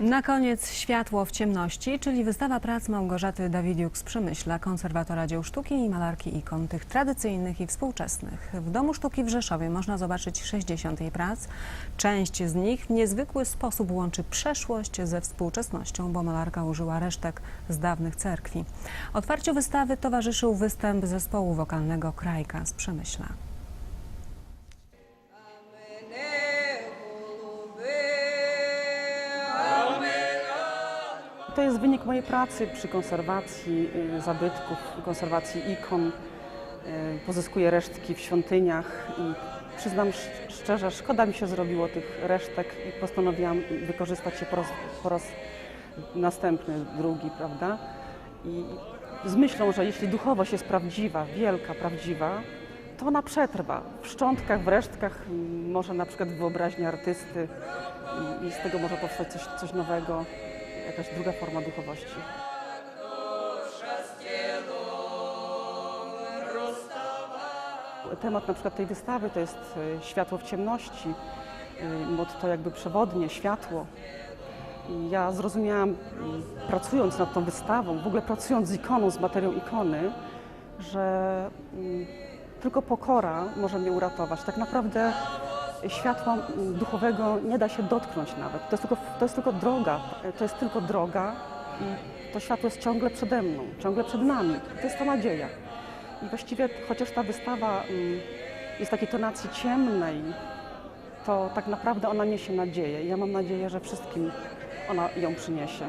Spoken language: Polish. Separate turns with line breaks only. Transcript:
Na koniec Światło w ciemności, czyli wystawa prac Małgorzaty Dawidiuk z Przemyśla, konserwatora dzieł sztuki i malarki ikon, tych tradycyjnych i współczesnych. W Domu Sztuki w Rzeszowie można zobaczyć 60 jej prac. Część z nich w niezwykły sposób łączy przeszłość ze współczesnością, bo malarka użyła resztek z dawnych cerkwi. Otwarciu wystawy towarzyszył występ zespołu wokalnego Krajka z Przemyśla.
To jest wynik mojej pracy przy konserwacji y, zabytków, konserwacji ikon. Y, Pozyskuję resztki w świątyniach i przyznam sz- szczerze, szkoda mi się zrobiło tych resztek i postanowiłam wykorzystać je po raz, po raz następny, drugi, prawda? I z myślą, że jeśli duchowość jest prawdziwa, wielka, prawdziwa, to ona przetrwa. W szczątkach, w resztkach, może na przykład w wyobraźni artysty i, i z tego może powstać coś, coś nowego, jakaś druga forma duchowości. Temat na przykład tej wystawy to jest e, światło w ciemności, e, motto jakby przewodnie, światło. Ja zrozumiałam, m, pracując nad tą wystawą, w ogóle pracując z ikoną, z materią ikony, że mm, tylko pokora może mnie uratować. Tak naprawdę światła duchowego nie da się dotknąć nawet. To jest tylko, to jest tylko droga, to jest tylko droga i to światło jest ciągle przede mną, ciągle przed nami. To jest ta nadzieja. I właściwie chociaż ta wystawa mm, jest takiej tonacji ciemnej, to tak naprawdę ona niesie nadzieję. I ja mam nadzieję, że wszystkim ona ją przyniesie.